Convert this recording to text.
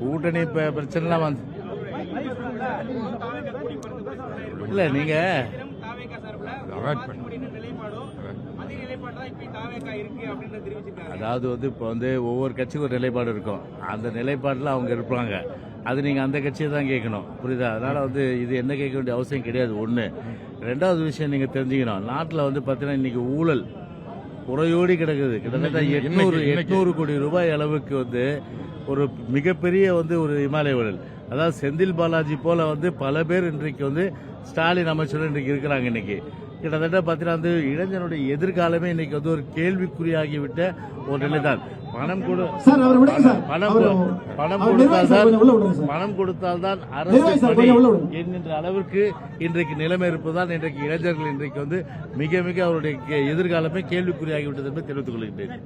கூட்டணி பிரச்சனைலாம் வந்து இல்ல நீங்க அவாய்ட் பண்ண அதாவது வந்து இப்போ வந்து ஒவ்வொரு கட்சிக்கும் ஒரு நிலைப்பாடு இருக்கும். அந்த நிலைப்பாட்டில் அவங்க இருப்பாங்க. அது நீங்கள் அந்த கட்சியை தான் கேட்கணும். புரியுதா? அதனால் வந்து இது என்ன கேட்க வேண்டிய அவசியம் கிடையாது. ஒன்று ரெண்டாவது விஷயம் நீங்கள் தெரிஞ்சுக்கணும். நாட்டில் வந்து பார்த்தீங்கன்னா இன்னைக்கு ஊழல் குறையோடி கிடக்குது. கிட்டத்தட்ட எட்நூறு எட்நூறு கோடி ரூபாய் அளவுக்கு வந்து ஒரு மிகப்பெரிய வந்து ஒரு இமாலய ஊழல் அதாவது செந்தில் பாலாஜி போல வந்து பல பேர் இன்றைக்கு வந்து ஸ்டாலின் அமைச்சர் இன்றைக்கு இருக்கிறாங்க இன்னைக்கு. கிட்டத்தட்ட பார்த்தீங்கன்னா வந்து இளைஞனுடைய எதிர்காலமே இன்னைக்கு வந்து ஒரு கேள்விக்குறியாகிவிட்ட ஒரு பணம் கொடு விடுங்க சார். பணம் கொடு- பணம் கொடுத்தால்தான் விடுங்க சார். பணம் கொடுத்தால்தான் அரசு பணி. என்கின்ற அளவிற்கு இன்றைக்கு நிலைமை இருப்பதுதான் இன்றைக்கு இளைஞர்கள் இன்றைக்கு வந்து மிக மிக அவருடைய எதிர்காலமே கேள்விக்குறியாகிவிட்டது என்று தெரிவித்துக் கொள்கின்றேன்